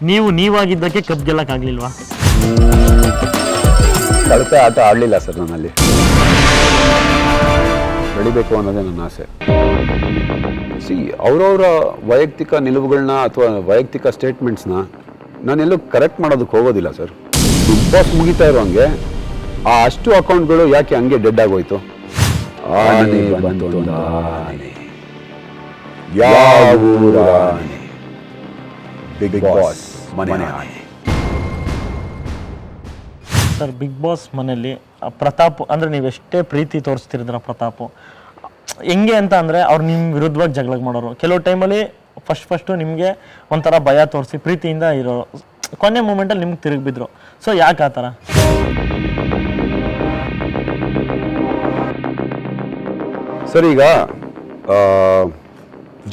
ನೀವು ನೀವಾಗಿದ್ದಕ್ಕೆ ಕಪ್ ಗೆಲ್ಲಕ್ಕಾಗ್ಲಿಲ್ವಾ? ಕಳಪೆ ಆಟ ಆಡಲಿಲ್ಲ ಸರ್ ನನ್ನಲ್ಲಿ. ಬೆಳಿಬೇಕು ಅನ್ನೋದೇ ನನ್ನ ಆಸೆ. ಸಿ ಅವರವರ ವೈಯಕ್ತಿಕ ನಿಲುವುಗಳನ್ನ ಅಥವಾ ವೈಯಕ್ತಿಕ ಸ್ಟೇಟ್ಮೆಂಟ್ಸ್ನ ನಾನೆಲ್ಲೂ ಕರೆಕ್ಟ್ ಮಾಡೋದಕ್ಕೆ ಹೋಗೋದಿಲ್ಲ ಸರ್. ಬಿಗ್ ಬಾಸ್ ಮುಗಿತಾ ಇರೋಂಗೆ ಆ ಅಷ್ಟು ಅಕೌಂಟ್ಗಳು ಯಾಕೆ ಹಂಗೆ ಡೆಡ್ ಆಗೋಯ್ತು? ಆನೆ ಬಂತು. ಯಾವ ಊರ ಆನೆ? ಬಿಗ್ ಬಾಸ್ ಮನೆ ಆನೆ ಸರ್ ಬಿಗ್ ಬಾಸ್ ಮನೆಯಲ್ಲಿ ಆ ಪ್ರತಾಪ್ ಅಂದ್ರೆ ನೀವು ಎಷ್ಟೇ ಪ್ರೀತಿ ತೋರಿಸ್ತಿರಿದ್ರ ಪ್ರತಾಪ್ ಹೆಂಗೆ ಅಂತ ಅಂದ್ರೆ ಅವ್ರು ನಿಮ್ಮ ವಿರುದ್ಧವಾಗಿ ಜಗಳ ಮಾಡೋರು. ಕೆಲವು ಟೈಮಲ್ಲಿ ಫಸ್ಟ್ ಫಸ್ಟು ನಿಮಗೆ ಒಂಥರ ಭಯ ತೋರಿಸಿ ಪ್ರೀತಿಯಿಂದ ಇರೋ ಕೊನೆ ಮೂಮೆಂಟಲ್ಲಿ ನಿಮ್ಗೆ ತಿರುಗಿ ಬಿದ್ರು. ಸೊ ಯಾಕೆ ಆ ಥರ? ಸರ್ ಈಗ ಆ,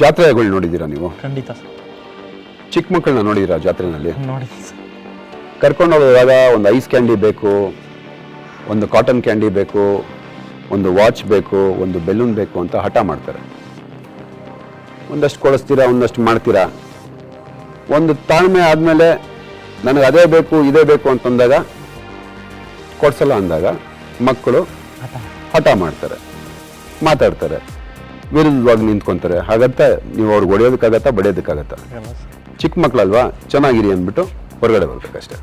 ಜಾತ್ರೆಗಳು ನೋಡಿದ್ದೀರಾ ನೀವು? ಖಂಡಿತ ಸರ್. ಚಿಕ್ಕ ಮಕ್ಕಳನ್ನ ನೋಡಿದಿರಾ ಜಾತ್ರೆನಲ್ಲಿ. ನೋಡಿ. ಕರ್ಕೊಂಡು ಹೋಗುವಾಗ ಒಂದು ಐಸ್ ಕ್ಯಾಂಡಿ ಬೇಕು ಒಂದು ಕಾಟನ್ ಕ್ಯಾಂಡಿ ಬೇಕು ಒಂದು ವಾಚ್ ಬೇಕು ಒಂದು ಬೆಲೂನ್ ಬೇಕು ಅಂತ ಹಠ ಮಾಡ್ತಾರೆ. ಒಂದಷ್ಟು ಕೊಡಿಸ್ತೀರಾ ಒಂದಷ್ಟು ಮಾಡ್ತೀರಾ? ಒಂದು ತಾಳ್ಮೆ ಆದಮೇಲೆ ನನಗೆ ಅದೇ ಬೇಕು ಇದೇ ಬೇಕು ಅಂತಂದಾಗ ಕೊಡಿಸಲ್ಲ ಅಂದಾಗ ಮಕ್ಕಳು ಹಠ ಮಾಡ್ತಾರೆ. ಮಾತಾಡ್ತಾರೆ. ವಿರುದ್ಧವಾಗಿ ನಿಂತ್ಕೊತಾರೆ. ಹಾಗತ್ತ ನೀವು ಅವ್ರಿಗೆ ಹೊಡೆಯೋದಕ್ಕಾಗತ್ತಾ ಬಡಿಯೋದಕ್ಕಾಗತ್ತಾ? ಚಿಕ್ಕ ಮಕ್ಕಳಲ್ವಾ ಚೆನ್ನಾಗಿರಿ ಅಂದ್ಬಿಟ್ಟು ಹೊರಗಡೆ ಬರ್ಬೇಕಷ್ಟೇ.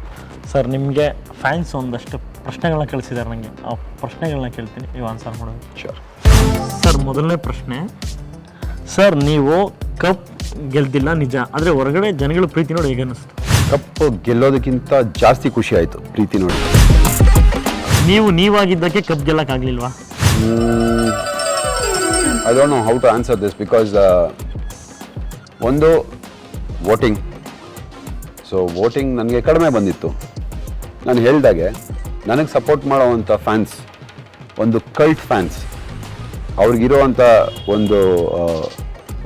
ಸರ್ ನಿಮಗೆ ಫ್ಯಾನ್ಸ್ ಒಂದಷ್ಟು ಪ್ರಶ್ನೆಗಳನ್ನ ಕಳಿಸಿದ್ದಾರೆ ನನಗೆ ಆ ಪ್ರಶ್ನೆಗಳನ್ನ ಕೇಳ್ತೀನಿ. ನೀವು ಆನ್ಸರ್ ಮಾಡೋದು ಶೋರ್ ಸರ್ ಮೊದಲನೇ ಪ್ರಶ್ನೆ. ಸರ್ ನೀವು ಕಪ್ ಗೆಲ್ದಿಲ್ಲ ನಿಜ ಆದರೆ ಹೊರಗಡೆ ಜನಗಳ ಪ್ರೀತಿ ನೋಡಿ ಹೇಗೆ ಅನ್ನಿಸ್ತು? ಕಪ್ ಗೆಲ್ಲೋದಕ್ಕಿಂತ ಜಾಸ್ತಿ ಖುಷಿ ಆಯಿತು ಪ್ರೀತಿ ನೋಡಿ. ನೀವು ನೀವಾಗಿದ್ದಕ್ಕೆ cup ಗೆಲ್ಲಕ್ಕಾಗಲಿಲ್ವಾ? I don't know how to answer this because ಒಂದು ವೋಟಿಂಗ್ ಸೊ ವೋಟಿಂಗ್ ನನಗೆ ಕಡಿಮೆ ಬಂದಿತ್ತು. ನಾನು ಹೇಳಿದಾಗೆ ನನಗೆ ಸಪೋರ್ಟ್ ಮಾಡೋವಂಥ ಫ್ಯಾನ್ಸ್ ಒಂದು ಕಲ್ಟ್ ಫ್ಯಾನ್ಸ್ ಅವ್ರಿಗಿರೋವಂಥ ಒಂದು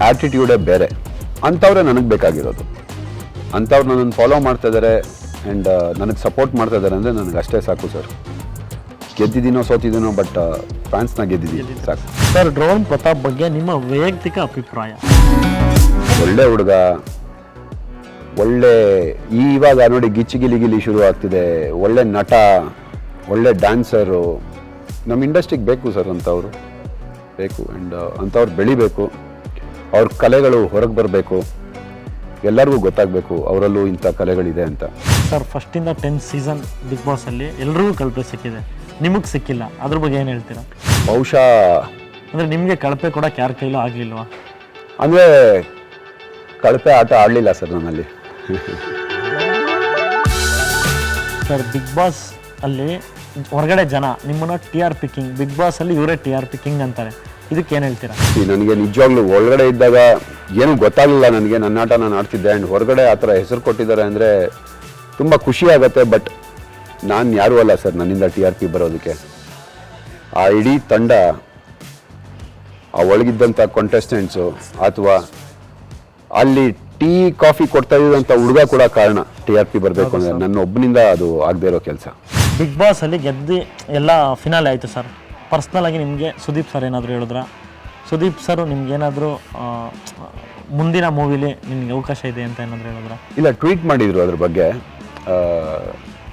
ಆ್ಯಟಿಟ್ಯೂಡೇ ಬೇರೆ. ಅಂಥವ್ರೆ ನನಗೆ ಬೇಕಾಗಿರೋದು. ಅಂಥವ್ರು ನನ್ನನ್ನು ಫಾಲೋ ಮಾಡ್ತಾ ಇದ್ದಾರೆ ಆ್ಯಂಡ್ ನನಗೆ ಸಪೋರ್ಟ್ ಮಾಡ್ತಾ ಇದ್ದಾರೆ ಅಂದರೆ ನನಗೆ ಅಷ್ಟೇ ಸಾಕು ಸರ್ ಗೆದ್ದಿದ್ದೀನೋ ಸೋತಿದ್ದೀನೋ ಬಟ್ ಫ್ಯಾನ್ಸ್ನ ಗೆದ್ದಿದ್ದೀನಿ. ಸಾಕು. ಸರ್ ಡ್ರೋನ್ ಪ್ರತಾಪ್ ಬಗ್ಗೆ ನಿಮ್ಮ ವೈಯಕ್ತಿಕ ಅಭಿಪ್ರಾಯ? ಒಳ್ಳೆ ಹುಡುಗ ಒಳ್ಳೆ ಇವಾಗ ನೋಡಿ ಗಿಚ್ಚಿ ಗಿಲಿ ಗಿಲಿ ಶುರು ಆಗ್ತಿದೆ ಒಳ್ಳೆ ನಟ ಒಳ್ಳೆ ಡ್ಯಾನ್ಸರು. ನಮ್ಮ ಇಂಡಸ್ಟ್ರಿಗೆ ಬೇಕು ಸರ್ ಅಂಥವ್ರು. ಬೇಕು ಆ್ಯಂಡ್ ಅಂಥವ್ರು ಬೆಳಿಬೇಕು. ಅವ್ರ ಕಲೆಗಳು ಹೊರಗೆ ಬರಬೇಕು. ಎಲ್ಲರಿಗೂ ಗೊತ್ತಾಗಬೇಕು ಅವರಲ್ಲೂ ಇಂಥ ಕಲೆಗಳಿದೆ ಅಂತ. ಸರ್ ಫಸ್ಟಿಂದ ಟೆನ್ ಸೀಸನ್ ಬಿಗ್ ಬಾಸಲ್ಲಿ ಎಲ್ರಿಗೂ ಕಳಪೆ ಸಿಕ್ಕಿದೆ. ನಿಮಗೆ ಸಿಕ್ಕಿಲ್ಲ. ಅದ್ರ ಬಗ್ಗೆ ಏನು ಹೇಳ್ತೀರಾ? ಬಹುಶಃ ಅಂದರೆ ನಿಮಗೆ ಕಳಪೆ ಕೂಡ ಯಾರ ಕೈಲೂ ಆಗಲಿಲ್ವಾ? ಅಂದರೆ ಕಳಪೆ ಆಟ ಆಡಲಿಲ್ಲ ಸರ್ ನನ್ನಲ್ಲಿ. ಸರ್ ಬಿಗ್ ಬಾಸ್ ಅಲ್ಲಿ ಹೊರಗಡೆ ಜನ ನಿಮ್ಮನ್ನ T R P king big boss ಅಲ್ಲಿ ಇವರೇ ಟಿ ಆರ್ ಪಿ ಕಿಂಗ್ ಅಂತಾರೆ. ಇದಕ್ಕೆ ಏನು ಹೇಳ್ತೀರಾ? ನನಗೆ ನಿಜವಾಗ್ಲೂ ಒಳಗಡೆ ಇದ್ದಾಗ ಏನೂ ಗೊತ್ತಾಗಲಿಲ್ಲ ನನಗೆ. ನನ್ನ ಆಟ ನಾನು ಆಡ್ತಿದ್ದೆ. ಆ್ಯಂಡ್ ಹೊರಗಡೆ ಆ ಥರ ಹೆಸರು ಕೊಟ್ಟಿದ್ದಾರೆ ಅಂದರೆ ತುಂಬ ಖುಷಿ ಆಗುತ್ತೆ. ಬಟ್ ನಾನು ಯಾರೂ ಅಲ್ಲ ಸರ್ ನನ್ನಿಂದ ಟಿ ಆರ್ ಪಿ ಬರೋದಕ್ಕೆ. ಆ ಇಡೀ ತಂಡ, ಆ ಒಳಗಿದ್ದಂಥ ಕಾಂಟೆಸ್ಟೆಂಟ್ಸು ಅಥವಾ ಅಲ್ಲಿ ಟೀ ಕಾಫಿ ಕೊಡ್ತಾ ಇದ್ದಂಥ ಹುಡುಗ ಕೂಡ ಕಾರಣ. ಟಿ ಆರ್ ಪಿ ಬರಬೇಕು ಅಂದರೆ ನನ್ನ ಒಬ್ಬನಿಂದ ಅದು ಆಗದೆ ಇರೋ ಕೆಲಸ. ಬಿಗ್ ಬಾಸ್ ಅಲ್ಲಿ ಗೆದ್ದು ಎಲ್ಲ ಫಿನಾಲೆ ಆಯಿತು ಸರ್. ಪರ್ಸ್ನಲ್ ಆಗಿ ನಿಮಗೆ ಸುದೀಪ್ ಸರ್ ಏನಾದರೂ ಹೇಳಿದ್ರ? ಸುದೀಪ್ ಸರ್ ನಿಮ್ಗೇನಾದರೂ ಮುಂದಿನ ಮೂವಿಲಿ ನಿಮ್ಗೆ ಅವಕಾಶ ಇದೆ ಅಂತ ಏನಾದರೂ ಹೇಳಿದ್ರ? ಇಲ್ಲ ಟ್ವೀಟ್ ಮಾಡಿದರು ಅದ್ರ ಬಗ್ಗೆ. ಆ,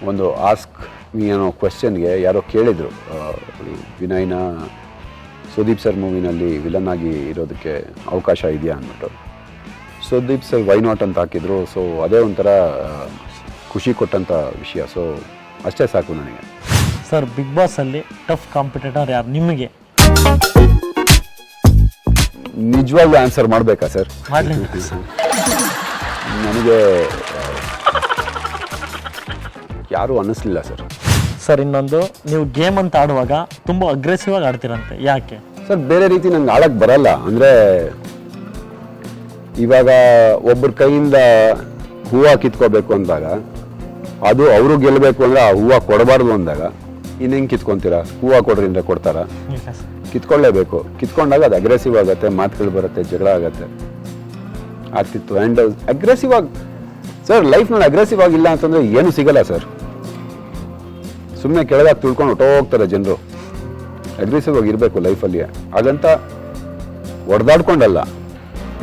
ಒಂದು ಆಸ್ಕ್ ಏನೋ ಕ್ವೆಶ್ಚನ್ಗೆ ಯಾರೋ ಕೇಳಿದರು. ವಿನಯ್ನ ಸುದೀಪ್ ಸರ್ ಮೂವಿನಲ್ಲಿ ವಿಲನ್ ಆಗಿ ಇರೋದಕ್ಕೆ ಅವಕಾಶ ಇದೆಯಾ ಅಂದ್ಬಿಟ್ಟು. ಸುದೀಪ್ ಸರ್ ವೈ ನಾಟ್ ಅಂತ ಹಾಕಿದ್ರು. ಸೊ ಅದೇ ಒಂಥರ ಖುಷಿ ಕೊಟ್ಟಂಥ ವಿಷಯ. ಸೊ ಅಷ್ಟೇ ಸಾಕು ನನಗೆ. ಸರ್ ಬಿಗ್ ಬಾಸ್ ಅಲ್ಲಿ ಟಫ್ ಕಾಂಪಿಟೇಟರ್ ಯಾರು ನಿಮಗೆ? ನಿಜವಾಗ್ಲೂ ಆನ್ಸರ್ ಮಾಡಬೇಕಾ ಸರ್ ಮಾಡ್ಲಿ. ನನಗೆ ಯಾರೂ ಅನ್ನಿಸ್ಲಿಲ್ಲ ಸರ್ ಸರ್ ಇನ್ನೊಂದು ನೀವು ಗೇಮ್ ಅಂತ ಆಡುವಾಗ ತುಂಬ ಅಗ್ರೆಸಿವ್ ಆಗಿ ಆಡ್ತೀರಂತೆ. ಯಾಕೆ? ಸರ್ ಬೇರೆ ರೀತಿ ನಂಗೆ ಆಡಕ್ಕೆ ಬರಲ್ಲ. ಅಂದರೆ ಇವಾಗ ಒಬ್ಬರ ಕೈಯಿಂದ ಹೂವು ಕಿತ್ಕೋಬೇಕು ಅಂದಾಗ ಅದು ಅವರು ಗೆಲ್ಲಬೇಕು ಅಂದ್ರೆ ಆ ಹೂವು ಕೊಡಬಾರ್ದು ಅಂದಾಗ ಇನ್ನು ಹೆಂಗೆ ಕಿತ್ಕೊಂತೀರಾ? ಹೂವು ಕೊಡ್ರಿ ಅಂದರೆ ಕೊಡ್ತಾರ ಕಿತ್ಕೊಳ್ಳೇಬೇಕು. ಕಿತ್ಕೊಂಡಾಗ ಅದು ಅಗ್ರೆಸಿವ್ ಆಗುತ್ತೆ ಮಾತುಗಳು ಬರುತ್ತೆ ಜಗಳ ಆಗುತ್ತೆ. ಆಗ್ತಿತ್ತು. ಆ್ಯಂಡ್ ಅಗ್ರೆಸಿವ್ ಆಗಿ ಸರ್ ಲೈಫ್ನಲ್ಲಿ ಅಗ್ರೆಸಿವ್ ಆಗಿಲ್ಲ ಅಂತಂದರೆ ಏನು ಸಿಗಲ್ಲ ಸರ್ ಸುಮ್ಮನೆ ಕೆಳಗಾಗಿ ತುಳ್ಕೊಂಡು ಹೊಟ್ಟೋಗ್ತಾರೆ ಜನರು. ಅಗ್ರೆಸಿವ್ ಆಗಿರಬೇಕು ಲೈಫಲ್ಲಿ ಹಾಗಂತ ಹೊಡೆದಾಡ್ಕೊಂಡಲ್ಲ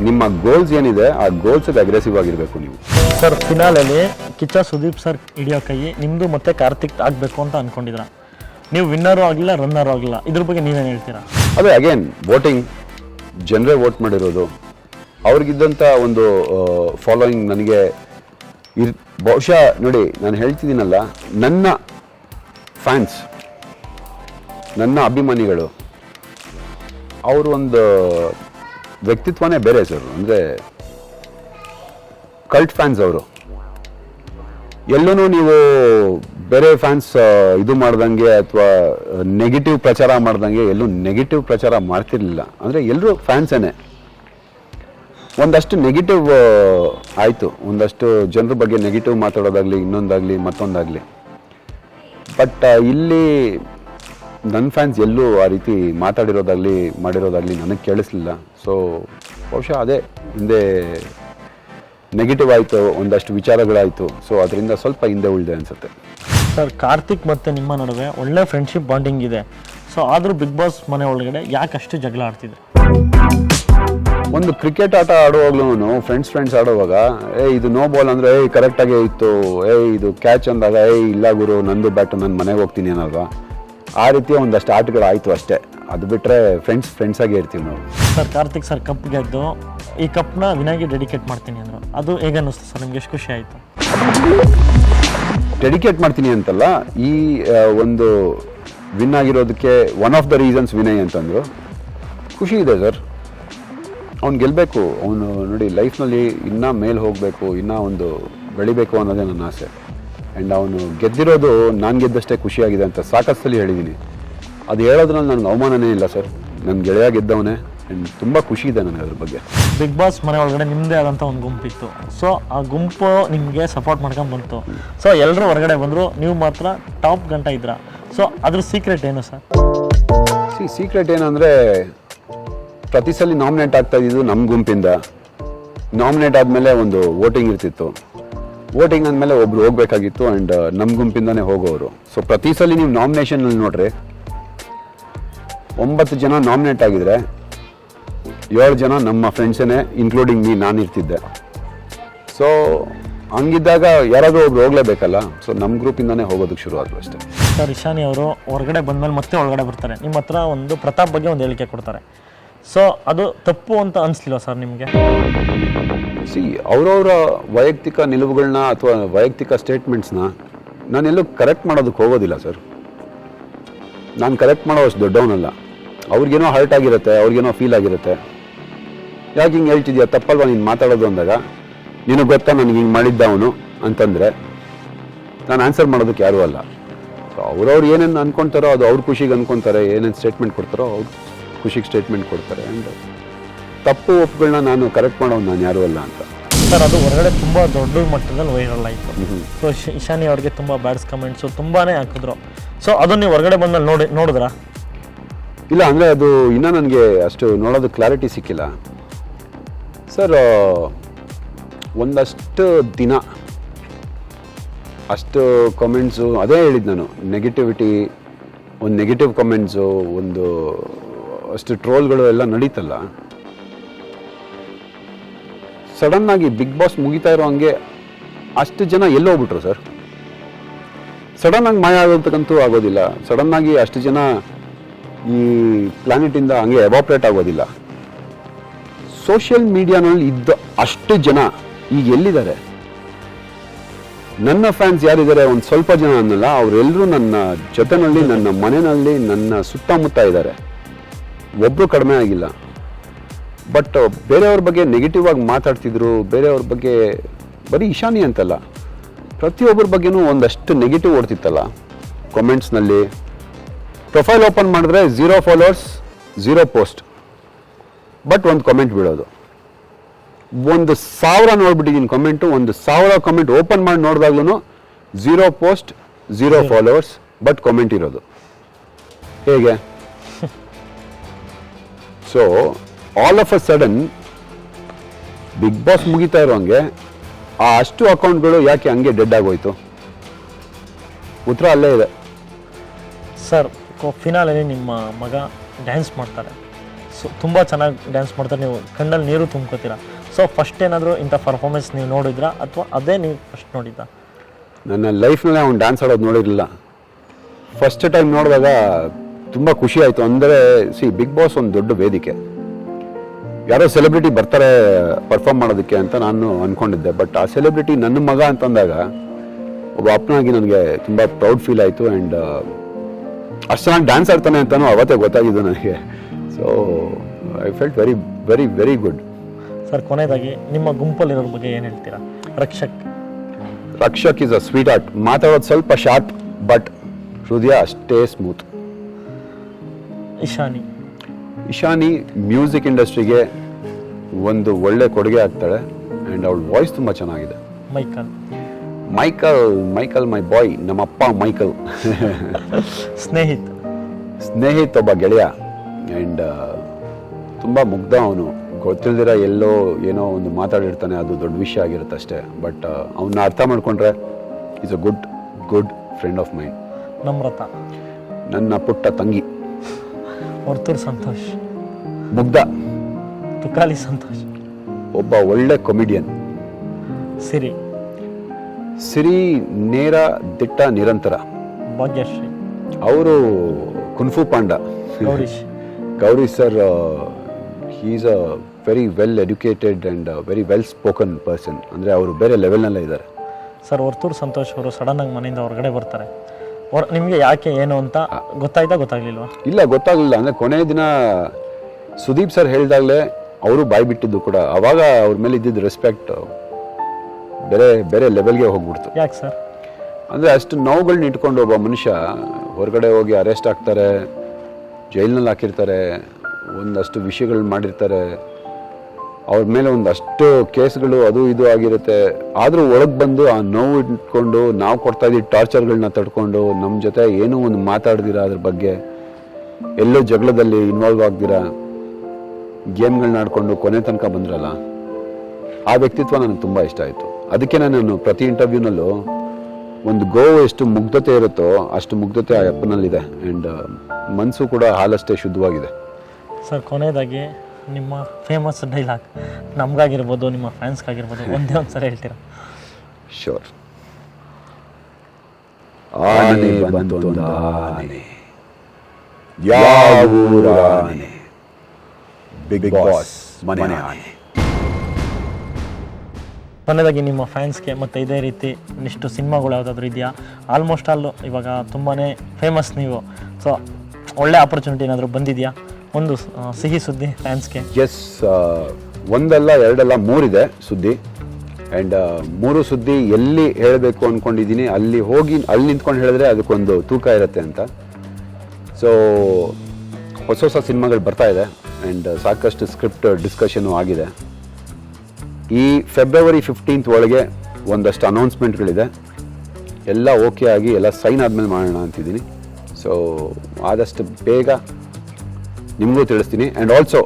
ನಿಮ್ಮ ಗೋಲ್ಸ್ ಏನಿದೆ ಆ ಗೋಲ್ಸ್ಗೆ ಅಗ್ರೆಸಿವ್ ಆಗಿರಬೇಕು ನೀವು. ಸರ್ ಫಿನಾಲಲ್ಲಿ ಕಿಚ್ಚ ಸುದೀಪ್ ಸರ್ ಹಿಡಿಯೋ ಕೈ ನಿಮ್ಮದು ಮತ್ತೆ ಕಾರ್ತಿಕ್ ಆಗಬೇಕು ಅಂತ ಅನ್ಕೊಂಡಿದ್ರ ನೀವು ವಿನ್ನರು ಆಗಿಲ್ಲ ರನ್ನರು ಆಗಿಲ್ಲ ಇದ್ರ ಬಗ್ಗೆ ನೀವೇನು ಹೇಳ್ತೀರಾ? ಅದೇ ಅಗೇನ್ ವೋಟಿಂಗ್ ಜನರೇ ವೋಟ್ ಮಾಡಿರೋದು. ಅವ್ರಿಗಿದ್ದಂಥ ಒಂದು ಫಾಲೋಯಿಂಗ್ ನನಗೆ ಇರ್ ಬಹುಶಃ ನೋಡಿ ನಾನು ಹೇಳ್ತಿದ್ದೀನಲ್ಲ ನನ್ನ ಫ್ಯಾನ್ಸ್ ನನ್ನ ಅಭಿಮಾನಿಗಳು ಅವರು ಒಂದು ವ್ಯಕ್ತಿತ್ವನೇ ಬೇರೆ ಸರ್. ಅಂದರೆ ಕಲ್ಟ್ ಫ್ಯಾನ್ಸ್ ಅವರು. ಎಲ್ಲೂ ನೀವು ಬೇರೆ ಫ್ಯಾನ್ಸ್ ಇದು ಮಾಡ್ದಂಗೆ ಅಥವಾ ನೆಗೆಟಿವ್ ಪ್ರಚಾರ ಮಾಡ್ದಂಗೆ ಎಲ್ಲೂ ನೆಗೆಟಿವ್ ಪ್ರಚಾರ ಮಾಡ್ತಿರ್ಲಿಲ್ಲ. ಅಂದರೆ ಎಲ್ಲರೂ ಫ್ಯಾನ್ಸೇನೆ ಒಂದಷ್ಟು ನೆಗೆಟಿವ್ ಆಯಿತು. ಒಂದಷ್ಟು ಜನರ ಬಗ್ಗೆ ನೆಗೆಟಿವ್ ಮಾತಾಡೋದಾಗಲಿ, ಇನ್ನೊಂದಾಗಲಿ, ಮತ್ತೊಂದಾಗಲಿ. ಬಟ್ ಇಲ್ಲಿ ನನ್ನ ಫ್ಯಾನ್ಸ್ ಎಲ್ಲೂ ಆ ರೀತಿ ಮಾತಾಡಿರೋದಾಗಲಿ ಮಾಡಿರೋದಾಗಲಿ ನನಗೆ ಕೇಳಿಸ್ಲಿಲ್ಲ. ಸೊ ಬಹುಶಃ ಅದೇ ಹಿಂದೆ ನೆಗೆಟಿವ್ ಆಯಿತು ಒಂದಷ್ಟು ವಿಚಾರಗಳಾಯಿತು. ಸೊ ಅದರಿಂದ ಸ್ವಲ್ಪ ಹಿಂದೆ ಉಳಿದೆ ಅನಿಸುತ್ತೆ. ಸರ್ ಕಾರ್ತಿಕ್ ಮತ್ತು ನಿಮ್ಮ ನಡುವೆ ಒಳ್ಳೆ ಫ್ರೆಂಡ್ಶಿಪ್ ಬಾಂಡಿಂಗ್ ಇದೆ. ಸೊ ಆದರೂ ಬಿಗ್ ಬಾಸ್ ಮನೆ ಒಳಗಡೆ ಯಾಕೆ ಅಷ್ಟು ಜಗಳ ಆಡ್ತಿದ್ರು? ಒಂದು ಕ್ರಿಕೆಟ್ ಆಟ ಆಡುವಾಗ್ಲೂ ಫ್ರೆಂಡ್ಸ್ ಫ್ರೆಂಡ್ಸ್ ಆಡುವಾಗ ಏ ಇದು ನೋ ಬಾಲ್ ಅಂದರೆ ಏಯ್ ಕರೆಕ್ಟಾಗೇ ಇತ್ತು ಏ ಇದು ಕ್ಯಾಚ್ ಅಂದಾಗ ಏಯ್ ಇಲ್ಲ ಗುರು ನಂದು ಬ್ಯಾಟು ನಾನು ಮನೆಗೆ ಹೋಗ್ತೀನಿ ಅನ್ನಲ್ವಾ ಆ ರೀತಿಯ ಒಂದಷ್ಟು ಆಟಗಳಾಯಿತು ಅಷ್ಟೇ. ಅದು ಬಿಟ್ಟರೆ ಫ್ರೆಂಡ್ಸ್ ಫ್ರೆಂಡ್ಸ್ ಆಗಿ ಇರ್ತೀವಿ ನಾವು. ಸರ್ ಕಾರ್ತಿಕ್ ಸರ್ ಕಪ್ ಗೆದ್ದು ಈ ಕಪ್ನ ವಿನಾಗಿ ಡೆಡಿಕೇಟ್ ಮಾಡ್ತೀನಿ ಅಂದರು. ಅದು ಹೇಗೆ ಅನ್ನಿಸ್ತು ಸರ್? ನಿಮ್ಗೆ ಎಷ್ಟು ಖುಷಿ ಆಯಿತು? ಡೆಡಿಕೇಟ್ ಮಾಡ್ತೀನಿ ಅಂತಲ್ಲ ಈ ಆ, ಒಂದು win ಆಗಿರೋದಕ್ಕೆ one of the reasons Vinay ಅಂತಂದ್ರು. ಖುಷಿ ಇದೆ ಸರ್. ಅವ್ನು ಗೆಲ್ಲಬೇಕು ಅವನು ನೋಡಿ ಲೈಫ್ನಲ್ಲಿ ಇನ್ನೂ ಮೇಲೆ ಹೋಗಬೇಕು ಇನ್ನೂ ಒಂದು ಬೆಳಿಬೇಕು ಅನ್ನೋದೇ ನನ್ನ ಆಸೆ. ಆ್ಯಂಡ್ ಅವನು ಗೆದ್ದಿರೋದು ನಾನು ಗೆದ್ದಷ್ಟೇ ಖುಷಿಯಾಗಿದೆ ಅಂತ ಸಾಕಷ್ಟು ಸಲ ಹೇಳಿದ್ದೀನಿ ಅದು ಹೇಳೋದ್ರಲ್ಲಿ ನನಗೆ ಅವಮಾನನೇ ಇಲ್ಲ ಸರ್. ನನ್ನ ಗೆಳೆಯ ಗೆದ್ದವನೇ ಆ್ಯಂಡ್ ತುಂಬ ಖುಷಿ ಇದೆ ನನಗೆ ಅದ್ರ ಬಗ್ಗೆ. ಬಿಗ್ ಬಾಸ್ ಮನೆ ಒಳಗಡೆ ನಿಮ್ಮದೇ ಆದಂಥ ಒಂದು ಗುಂಪಿತ್ತು ಸೊ ಆ ಗುಂಪು ನಿಮಗೆ ಸಪೋರ್ಟ್ ಮಾಡ್ಕೊಂಡು ಬಂತು. ಸೊ ಎಲ್ಲರೂ ಹೊರಗಡೆ ಬಂದರು. ನೀವು ಮಾತ್ರ ಟಾಪ್ ಗಂಟ ಇದ್ರ. ಸೊ ಅದ್ರ ಸೀಕ್ರೆಟ್ ಏನು ಸರ್ ಸಿ ಸೀಕ್ರೆಟ್ ಏನಂದರೆ ಪ್ರತಿ ಸಲ ನಾಮಿನೇಟ್ ಆಗ್ತಾ ಇದ್ದಿದ್ದು ನಮ್ಮ ಗುಂಪಿಂದ. ನಾಮಿನೇಟ್ ಆದಮೇಲೆ ಒಂದು ವೋಟಿಂಗ್ ಇರ್ತಿತ್ತು. ವೋಟಿಂಗ್ ಅಂದಮೇಲೆ ಒಬ್ರು ಹೋಗ್ಬೇಕಾಗಿತ್ತು ಆ್ಯಂಡ್ ನಮ್ಮ ಗುಂಪಿಂದನೇ ಹೋಗೋರು. ಸೊ ಪ್ರತಿ ಸಲ ನೀವು ನಾಮಿನೇಷನಲ್ಲಿ ನೋಡ್ರಿ, ಒಂಬತ್ತು ಜನ ನಾಮಿನೇಟ್ ಆಗಿದ್ರೆ, ಏಳು ಜನ ನಮ್ಮ ಫ್ರೆಂಡ್ಸೇ ಇನ್ಕ್ಲೂಡಿಂಗ್ ಮೀ ನಾನು ಇರ್ತಿದ್ದೆ. ಸೊ ಹಂಗಿದ್ದಾಗ ಯಾರಾದರೂ ಒಬ್ರು ಹೋಗ್ಲೇಬೇಕಲ್ಲ? ಸೊ ನಮ್ಮ ಗ್ರೂಪಿಂದನೇ ಹೋಗೋದಕ್ಕೆ ಶುರು ಆದ್ರು ಅಷ್ಟೇ. ಸರ್, ಇಶಾನಿ ಅವರು ಹೊರಗಡೆ ಬಂದಮೇಲೆ ಮತ್ತೆ ಒಳಗಡೆ ಬರ್ತಾರೆ. ನಿಮ್ಮ ಹತ್ರ ಒಂದು ಪ್ರತಾಪ್ ಬಗ್ಗೆ ಒಂದು ಹೇಳಿಕೆ ಕೊಡ್ತಾರೆ. ಸೊ ಅದು ತಪ್ಪು ಅಂತ ಅನಿಸ್ಲಿಲ್ಲ ಸರ್ ನಿಮಗೆ? ಸಿ, ಅವರವರ ವೈಯಕ್ತಿಕ ನಿಲುವುಗಳನ್ನ ಅಥವಾ ವೈಯಕ್ತಿಕ ಸ್ಟೇಟ್ಮೆಂಟ್ಸ್ನ ನಾನೆಲ್ಲೂ ಕರೆಕ್ಟ್ ಮಾಡೋದಕ್ಕೆ ಹೋಗೋದಿಲ್ಲ, ಸರ್. ನಾನು ಕರೆಕ್ಟ್ ಮಾಡೋ ಅಷ್ಟು ದೊಡ್ಡವನಲ್ಲ. ಅವ್ರಿಗೇನೋ ಹರ್ಟ್ ಆಗಿರುತ್ತೆ, ಅವ್ರಿಗೇನೋ ಫೀಲ್ ಆಗಿರುತ್ತೆ. ಯಾಕೆ ಹಿಂಗೆ ಹೇಳ್ತಿದ್ಯಾ? ತಪ್ಪಲ್ವಾ ನೀನು ಮಾತಾಡೋದು ಅಂದಾಗ? ನೀನು ಗೊತ್ತಾ ನನಗೆ ಹಿಂಗೆ ಮಾಡಿದ್ದ ಅವನು ಅಂತಂದರೆ, ನಾನು ಆನ್ಸರ್ ಮಾಡೋದಕ್ಕೆ ಯಾರೂ ಅಲ್ಲ. ಸೊ ಅವ್ರವ್ರು ಏನೇನು ಅಂದ್ಕೊತಾರೋ ಅದು ಅವ್ರ ಖುಷಿಗೆ ಅಂದ್ಕೊತಾರೆ ಏನೇನು ಸ್ಟೇಟ್ಮೆಂಟ್ ಕೊಡ್ತಾರೋ ಅವ್ರ ಖುಷಿಗೆ ಸ್ಟೇಟ್ಮೆಂಟ್ ಕೊಡ್ತಾರೆ ಆ್ಯಂಡ್ ತಪ್ಪು ಒಪ್ಪುಗಳನ್ನ ನಾನು ಕರೆಕ್ಟ್ ಮಾಡೋ ನಾನು ಯಾರು ಅಲ್ಲ ಅಂತ. ಸರ್ ಅದು ಹೊರಗಡೆ ತುಂಬ ದೊಡ್ಡ ಮಟ್ಟದಲ್ಲಿ ವೈರಲ್ ಆಯಿತು. ಸೊ ಇಶಾನಿ ಅವ್ರಿಗೆ ತುಂಬ ಬ್ಯಾಡ್ಸ್ ಕಮೆಂಟ್ಸು ತುಂಬಾ ಹಾಕಿದ್ರು. ಸೊ ಅದನ್ನು ನೀವು ಹೊರಗಡೆ ಬಂದಲ್ಲಿ ನೋಡಿ ನೋಡಿದ್ರಾ? ಇಲ್ಲ ಅಂದರೆ ಅದು ಇನ್ನೂ ನನಗೆ ಅಷ್ಟು ನೋಡೋದು ಕ್ಲಾರಿಟಿ ಸಿಕ್ಕಿಲ್ಲ. ಸರ್ ಒಂದಷ್ಟು ದಿನ ಅಷ್ಟು ಕಮೆಂಟ್ಸು ಅದೇ ಹೇಳಿದ್ದು ನಾನು. ನೆಗೆಟಿವಿಟಿ ಒಂದು ನೆಗೆಟಿವ್ ಕಮೆಂಟ್ಸು ಒಂದು ಅಷ್ಟು ಟ್ರೋಲ್ಗಳು ಎಲ್ಲ ನಡೀತಲ್ಲ. ಸಡನ್ನಾಗಿ ಬಿಗ್ ಬಾಸ್ ಮುಗಿತಾ ಇರೋ ಹಂಗೆ ಅಷ್ಟು ಜನ ಎಲ್ಲೋಗ್ಬಿಟ್ರು ಸರ್? ಸಡನ್ನಾಗಿ ಮಾಯ ಆಗೋದಕ್ಕಂತೂ ಆಗೋದಿಲ್ಲ. ಸಡನ್ನಾಗಿ ಅಷ್ಟು ಜನ ಈ ಪ್ಲಾನೆಟಿಂದ ಹಂಗೆ ಎವಾಪ್ರೇಟ್ ಆಗೋದಿಲ್ಲ. ಸೋಷಿಯಲ್ ಮೀಡಿಯಾನಲ್ಲಿ ಇದ್ದ ಅಷ್ಟು ಜನ ಈಗ ಎಲ್ಲಿದ್ದಾರೆ? ನನ್ನ ಫ್ಯಾನ್ಸ್ ಯಾರಿದ್ದಾರೆ? ಒಂದು ಸ್ವಲ್ಪ ಜನ ಅನ್ನಲ್ಲ ಅವರೆಲ್ಲರೂ ನನ್ನ ಜೊತೆನಲ್ಲಿ, ನನ್ನ ಮನೆಯಲ್ಲಿ ನನ್ನ ಸುತ್ತಮುತ್ತ ಇದ್ದಾರೆ. ಒಬ್ಬರು ಕಡಿಮೆ ಆಗಿಲ್ಲ. ಬಟ್ ಬೇರೆಯವ್ರ ಬಗ್ಗೆ ನೆಗೆಟಿವ್ ಆಗಿ ಮಾತಾಡ್ತಿದ್ರು ಬೇರೆಯವ್ರ ಬಗ್ಗೆ ಬರೀ ಇಶಾನಿ ಅಂತಲ್ಲ. ಪ್ರತಿಯೊಬ್ಬರ ಬಗ್ಗೆನೂ ಒಂದಷ್ಟು ನೆಗೆಟಿವ್ ಓಡ್ತಿತ್ತಲ್ಲ ಕಾಮೆಂಟ್ಸ್ನಲ್ಲಿ ಪ್ರೊಫೈಲ್ ಓಪನ್ ಮಾಡಿದ್ರೆ zero followers zero post but ಒಂದು ಕಾಮೆಂಟ್ ಬಿಡೋದು ಒಂದು ಸಾವಿರ ನೋಡ್ಬಿಟ್ಟಿದ್ದೀನಿ ಕಮೆಂಟು ಒಂದು ಸಾವಿರ ಕಮೆಂಟ್ ಓಪನ್ ಮಾಡಿ ನೋಡಿದಾಗ್ಲೂ zero post zero followers but comment ಇರೋದು. ಹೇಗೆ? So all of a sudden big boss ಮುಗಿತಾ ಇರೋಂಗೆ ಆ ಅಷ್ಟು ಅಕೌಂಟ್ಗಳು ಯಾಕೆ ಹಂಗೆ ಡೆಡ್ ಆಗೋಯ್ತು? ಉತ್ತರ ಅಲ್ಲೇ ಇದೆ. ಸರ್ ಫಿನಾಲಲ್ಲಿ ನಿಮ್ಮ ಮಗ ಡ್ಯಾನ್ಸ್ ಮಾಡ್ತಾರೆ. ಸೊ ತುಂಬ ಚೆನ್ನಾಗಿ ಡ್ಯಾನ್ಸ್ ಮಾಡ್ತಾರೆ. ನೀವು ಕಣ್ಣಲ್ಲಿ ನೀರು ತುಂಬ್ಕೋತೀರಾ? ಸೊ ಫಸ್ಟ್ ಏನಾದರೂ ಇಂಥ ಪರ್ಫಾರ್ಮೆನ್ಸ್ ನೀವು ನೋಡಿದ್ರಾ? ಅಥವಾ ಅದೇ ನೀವು ಫಸ್ಟ್ ನೋಡಿದ್ದ? ನನ್ನ ಲೈಫ್ನಲ್ಲಿ ಅವ್ನು ಡ್ಯಾನ್ಸ್ ಆಡೋದು ನೋಡಿರಲಿಲ್ಲ. ಫಸ್ಟ್ ಟೈಮ್ ನೋಡಿದಾಗ ತುಂಬ ಖುಷಿ ಆಯಿತು. ಅಂದರೆ ಸಿ ಬಿಗ್ ಬಾಸ್ ಒಂದು ದೊಡ್ಡ ವೇದಿಕೆ. ಯಾರೋ ಸೆಲೆಬ್ರಿಟಿ ಬರ್ತಾರೆ ಪರ್ಫಾರ್ಮ್ ಮಾಡೋದಕ್ಕೆ ಅಂತ ನಾನು ಅಂದ್ಕೊಂಡಿದ್ದೆ ಬಟ್ ಆ ಸೆಲೆಬ್ರಿಟಿ ನನ್ನ ಮಗ ಅಂತಂದಾಗ ಒಬ್ಬ ಅಪ್ಪನಾಗಿ ನನಗೆ ತುಂಬ ಪ್ರೌಡ್ ಫೀಲ್ ಆಯಿತು ಆ್ಯಂಡ್ ಅಷ್ಟು ಚೆನ್ನಾಗಿ ಡ್ಯಾನ್ಸ್ ಆಡ್ತಾನೆ ಅಂತಲೂ ಅವತ್ತೇ ಗೊತ್ತಾಗಿದ್ದು ನನಗೆ. So I felt very very very good sir ಕೊನೆಯದಾಗಿ ನಿಮ್ಮ ಗುಂಪಲ್ಲಿರೋರ ಬಗ್ಗೆ ಏನು ಹೇಳ್ತೀರಾ? Rakshak. Rakshak is a sweetheart ಮಾತಾಡೋದು ಸ್ವಲ್ಪ ಶಾರ್ಪ್ ಬಟ್ ಹೃದಯ ಅಷ್ಟೇ ಸ್ಮೂತ್ ಇಶಾನಿ ಇಶಾನಿ ಮ್ಯೂಸಿಕ್ ಇಂಡಸ್ಟ್ರಿಗೆ ಒಂದು ಒಳ್ಳೆ ಕೊಡುಗೆ ಆಗ್ತಾಳೆ ಆ್ಯಂಡ್ ಅವಳ ವಾಯ್ಸ್ ತುಂಬ ಚೆನ್ನಾಗಿದೆ. Michael. Michael Michael my boy ನಮ್ಮಪ್ಪ ಮೈಕಲ್. ಸ್ನೇಹಿತ್. ಸ್ನೇಹಿತ್ ಒಬ್ಬ ಗೆಳೆಯ ಆ್ಯಂಡ್ ತುಂಬ ಮುಗ್ಧ ಅವನು. ಗೊತ್ತಿಲ್ದಿರ ಎಲ್ಲೋ ಏನೋ ಒಂದು ಮಾತಾಡಿರ್ತಾನೆ ಅದು ದೊಡ್ಡ ವಿಷಯ ಆಗಿರುತ್ತೆ ಅಷ್ಟೇ. ಬಟ್ ಅವನ್ನ ಅರ್ಥ ಮಾಡ್ಕೊಂಡ್ರೆ is a good good friend of mind Namratha. ನನ್ನ ಪುಟ್ಟ ತಂಗಿ. ವರ್ತೂರ್ ಸಂತೋಷ್ ಮುಗ್ಧ. ತುಕಾಲಿ ಸಂತೋಷ್. ಒಬ್ಬ ಒಳ್ಳೆ ಕಾಮಿಡಿಯನ್ ಸಿರಿ. ಸಿರಿ ನೇರ ದಿಟ್ಟ ನಿರಂತರ. ಭಾಗ್ಯಶ್ರೀ. ಅವರು kung fu panda. Gowrish Gowri sir is a very well educated and very well spoken person ಅಂದರೆ ಅವರು ಬೇರೆ ಲೆವೆಲ್ನಲ್ಲೇ ಇದ್ದಾರೆ. ಸರ್ ವರ್ತೂರ್ ಸಂತೋಷ್ ಅವರು ಸಡನ್ನಾಗಿ ಮನೆಯಿಂದ ಹೊರಗಡೆ ಬರ್ತಾರೆ. ನಿಮ್ಗೆ ಯಾಕೆ ಏನು ಅಂತ ಗೊತ್ತಾಯ್ತಾ ಗೊತ್ತಾಗ್ಲಿಲ್ವಾ? ಇಲ್ಲ ಗೊತ್ತಾಗಲಿಲ್ಲ. ಅಂದರೆ ಕೊನೆಯ ದಿನ ಸುದೀಪ್ ಸರ್ ಹೇಳಿದಾಗಲೇ ಅವರು ಬಾಯಿ ಬಿಟ್ಟಿದ್ದು ಕೂಡ. ಅವಾಗ ಅವ್ರ ಮೇಲೆ ಇದ್ದಿದ್ದು ರೆಸ್ಪೆಕ್ಟ್ ಬೇರೆ ಬೇರೆ ಲೆವೆಲ್ಗೆ ಹೋಗ್ಬಿಡ್ತು. ಯಾಕೆ ಸರ್? ಅಂದರೆ ಅಷ್ಟು ನೋವುಗಳನ್ನ ಇಟ್ಕೊಂಡು ಒಬ್ಬ ಮನುಷ್ಯ ಹೊರಗಡೆ ಹೋಗಿ ಅರೆಸ್ಟ್ ಆಗ್ತಾರೆ ಜೈಲ್ನಲ್ಲಿ ಹಾಕಿರ್ತಾರೆ ಒಂದಷ್ಟು ವಿಷಯಗಳು ಮಾಡಿರ್ತಾರೆ. ಅವ್ರ ಮೇಲೆ ಒಂದಷ್ಟು ಕೇಸ್ಗಳು ಅದು ಇದು ಆಗಿರುತ್ತೆ. ಆದರೂ ಒಳಗೆ ಬಂದು ಆ ನೋವು ಇಟ್ಕೊಂಡು ನಾವು ಕೊಡ್ತಾ ಇದ್ದೀವಿ ಟಾರ್ಚರ್ಗಳನ್ನ ತಡ್ಕೊಂಡು ನಮ್ಮ ಜೊತೆ ಏನೂ ಒಂದು ಮಾತಾಡ್ದಿರ ಅದ್ರ ಬಗ್ಗೆ. ಎಲ್ಲೋ ಜಗಳದಲ್ಲಿ ಇನ್ವಾಲ್ವ್ ಆಗ್ದಿರಾ. ಗೇಮ್ಗಳನ್ನ ಆಡ್ಕೊಂಡು ಕೊನೆ ತನಕ ಬಂದ್ರಲ್ಲ. ಆ ವ್ಯಕ್ತಿತ್ವ ನನಗೆ ತುಂಬ ಇಷ್ಟ ಆಯಿತು. ಅದಕ್ಕೆ ನಾನು ಪ್ರತಿ ಇಂಟರ್ವ್ಯೂನಲ್ಲೂ ಒಂದು ಗೋವು ಎಷ್ಟು ಮುಗ್ಧತೆ ಇರುತ್ತೋ ಅಷ್ಟು ಮುಗ್ಧತೆ ಆ ಅಪ್ಪನಲ್ಲಿದೆ. ಆ್ಯಂಡ್ ಮನಸ್ಸು ಕೂಡ ಹಾಲಷ್ಟೇ ಶುದ್ಧವಾಗಿದೆ. ಸರ್ ಕೊನೆಯದಾಗಿ ನಿಮ್ಮ ಫೇಮಸ್ ಡೈಲಾಗ್ ನಮಗಾಗಿರ್ಬೋದು ನಿಮ್ಮ ಫ್ಯಾನ್ಸ್ಗಾಗಿರ್ಬೋದು ಒಂದೇ ಒಂದು ಸಲ ಹೇಳ್ತೀರಾ? ಶೋರ್ ಆನೆ ಬಂದೊಂದು ಆನೆ. ಯಾವ ಆನೆ ಬಿಗ್ ಬಾಸ್ ಮನೆ ಆನೆ. ಕೊನೆಯದಾಗಿ ನಿಮ್ಮ ಫ್ಯಾನ್ಸ್ಗೆ ಮತ್ತು ಇದೇ ರೀತಿ ಇಷ್ಟು ಸಿನಿಮಾಗಳು ಯಾವುದಾದ್ರೂ ಇದೆಯಾ? ಆಲ್ಮೋಸ್ಟ್ ಆಲ್ ಇವಾಗ ತುಂಬಾ ಫೇಮಸ್ ನೀವು. ಸೊ ಒಳ್ಳೆ ಆಪರ್ಚುನಿಟಿ ಏನಾದರೂ ಬಂದಿದೆಯಾ? ಒಂದು ಸಿಹಿ ಸುದ್ದಿ ಫ್ಯಾನ್ಸ್ಗೆ ಎಸ್ ಒಂದಲ್ಲ, ಎರಡಲ್ಲ, ಮೂರಿದೆ ಸುದ್ದಿ. ಆ್ಯಂಡ್ ಮೂರು ಸುದ್ದಿ ಎಲ್ಲಿ ಹೇಳಬೇಕು ಅಂದ್ಕೊಂಡಿದ್ದೀನಿ ಅಲ್ಲಿ ಹೋಗಿ, ಅಲ್ಲಿ ನಿಂತ್ಕೊಂಡು ಹೇಳಿದ್ರೆ ಅದಕ್ಕೊಂದು ತೂಕ ಇರುತ್ತೆ ಅಂತ. ಸೊ ಹೊಸ ಹೊಸ ಸಿನಿಮಾಗಳು ಬರ್ತಾ ಇದೆ ಆ್ಯಂಡ್ ಸಾಕಷ್ಟು ಸ್ಕ್ರಿಪ್ಟ್ ಡಿಸ್ಕಷನು ಆಗಿದೆ. ಈ ಫೆಬ್ರವರಿ ಫಿಫ್ಟೀನ್ತ್ ಒಳಗೆ ಒಂದಷ್ಟು ಅನೌನ್ಸ್ಮೆಂಟ್ಗಳಿದೆ ಎಲ್ಲ ಓಕೆ ಆಗಿ, ಎಲ್ಲ ಸೈನ್ ಆದಮೇಲೆ ಮಾಡೋಣ ಅಂತಿದ್ದೀನಿ. ಸೊ ಆದಷ್ಟು ಬೇಗ ನಿಮಗೂ ತಿಳಿಸ್ತೀನಿ. And also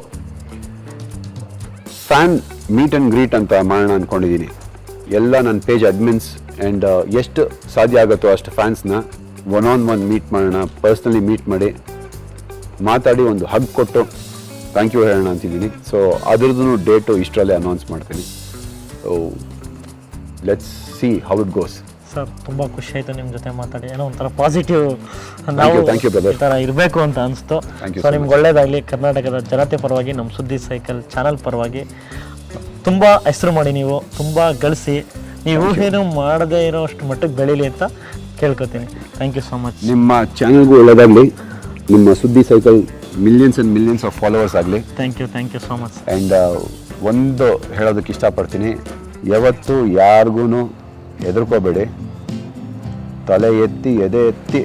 fan meet and greet ಅಂತ ಮಾಡೋಣ ಅಂದ್ಕೊಂಡಿದ್ದೀನಿ ಎಲ್ಲ ನನ್ನ ಪೇಜ್ ಅಡ್ಮಿನ್ಸ್ ಆ್ಯಂಡ್ ಎಷ್ಟು ಸಾಧ್ಯ ಆಗುತ್ತೋ ಅಷ್ಟು ಫ್ಯಾನ್ಸ್ನ ಒನ್ ಆನ್ ಒನ್ ಮೀಟ್ ಮಾಡೋಣ ಪರ್ಸ್ನಲಿ ಮೀಟ್ ಮಾಡಿ, ಮಾತಾಡಿ ಒಂದು ಹಗ್ ಕೊಟ್ಟು ಥ್ಯಾಂಕ್ ಯು ಹೇಳೋಣ ಅಂತಿದ್ದೀನಿ. ಸೊ ಅದ್ರದ್ದು ಡೇಟು ಇಷ್ಟರಲ್ಲೇ ಅನೌನ್ಸ್ ಮಾಡ್ತೀನಿ. So let's see how it goes sir ತುಂಬ ಖುಷಿ ಆಯಿತು ನಿಮ್ಮ ಜೊತೆ ಮಾತಾಡಿ. ಏನೋ ಒಂಥರ ಪಾಸಿಟಿವ್ ನಾವು ಈ ಥರ ಇರಬೇಕು ಅಂತ ಅನಿಸ್ತು. ಸೊ ನಿಮ್ಗೆ ಒಳ್ಳೇದಾಗಲಿ. ಕರ್ನಾಟಕದ ಜನತೆ ಪರವಾಗಿ ನಮ್ಮ ಸುದ್ದಿ ಸೈಕಲ್ ಚಾನಲ್ ಪರವಾಗಿ. ತುಂಬ ಹೆಸರು ಮಾಡಿ ನೀವು ತುಂಬ ಗಳಿಸಿ. ನೀವು ಏನು ಮಾಡದೇ ಇರೋ ಅಷ್ಟು ಮಟ್ಟಕ್ಕೆ ಬೆಳೀಲಿ ಅಂತ ಕೇಳ್ಕೊತೀನಿ. ಥ್ಯಾಂಕ್ ಯು ಸೊ ಮಚ್ ನಿಮ್ಮ ಚಾನಲ್ಗೂ ಒಳ್ಳೆಯದಾಗಲಿ ನಿಮ್ಮ Suddi cycle millions and millions of followers ಆಗಲಿ. Thank you thank you so much and ಒಂದು ಹೇಳೋದಕ್ಕೆ ಇಷ್ಟಪಡ್ತೀನಿ. ಯಾವತ್ತೂ ಯಾರಿಗೂ ಹೆದರ್ಕೋಬೇಡಿ ತಲೆ ಎತ್ತಿ, ಎದೆ ಎತ್ತಿ,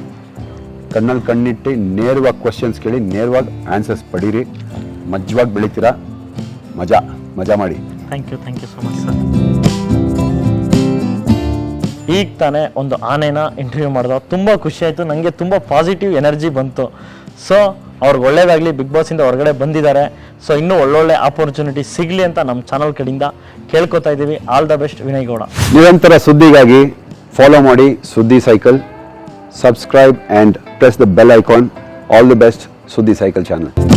ಕಣ್ಣಲ್ಲಿ ಕಣ್ಣಿಟ್ಟು ನೇರವಾಗಿ ಕ್ವಶನ್ಸ್ ಕೇಳಿ, ನೇರವಾಗಿ ಆನ್ಸರ್ಸ್ ಪಡೀರಿ. ಮಜ್ವಾಗಿ ಬೆಳಿತೀರಾ? ಮಜಾ ಮಜಾ ಮಾಡಿ. Thank you thank you so much sir ಈಗ ತಾನೇ ಒಂದು ಆನೆನ ಇಂಟರ್ವ್ಯೂ ಮಾಡಿದ ತುಂಬ ಖುಷಿ ಆಯಿತು. ನನಗೆ ತುಂಬ ಪಾಸಿಟಿವ್ ಎನರ್ಜಿ ಬಂತು. ಸೊ ಅವ್ರಿಗೆ ಒಳ್ಳೇದಾಗಲಿ ಬಿಗ್ ಬಾಸಿಂದ ಹೊರಗಡೆ ಬಂದಿದ್ದಾರೆ. ಸೊ ಇನ್ನೂ ಒಳ್ಳೊಳ್ಳೆ ಆಪರ್ಚುನಿಟಿ ಸಿಗಲಿ ಅಂತ ನಮ್ಮ ಚಾನಲ್ ಕಡೆಯಿಂದ ಕೇಳ್ಕೊತಾ ಇದ್ದೀವಿ. All the best Vinay Gowda. ನಿರಂತರ ಸುದ್ದಿಗಾಗಿ ಫಾಲೋ ಮಾಡಿ Suddi cycle subscribe and press the bell icon all the best Suddi cycle channel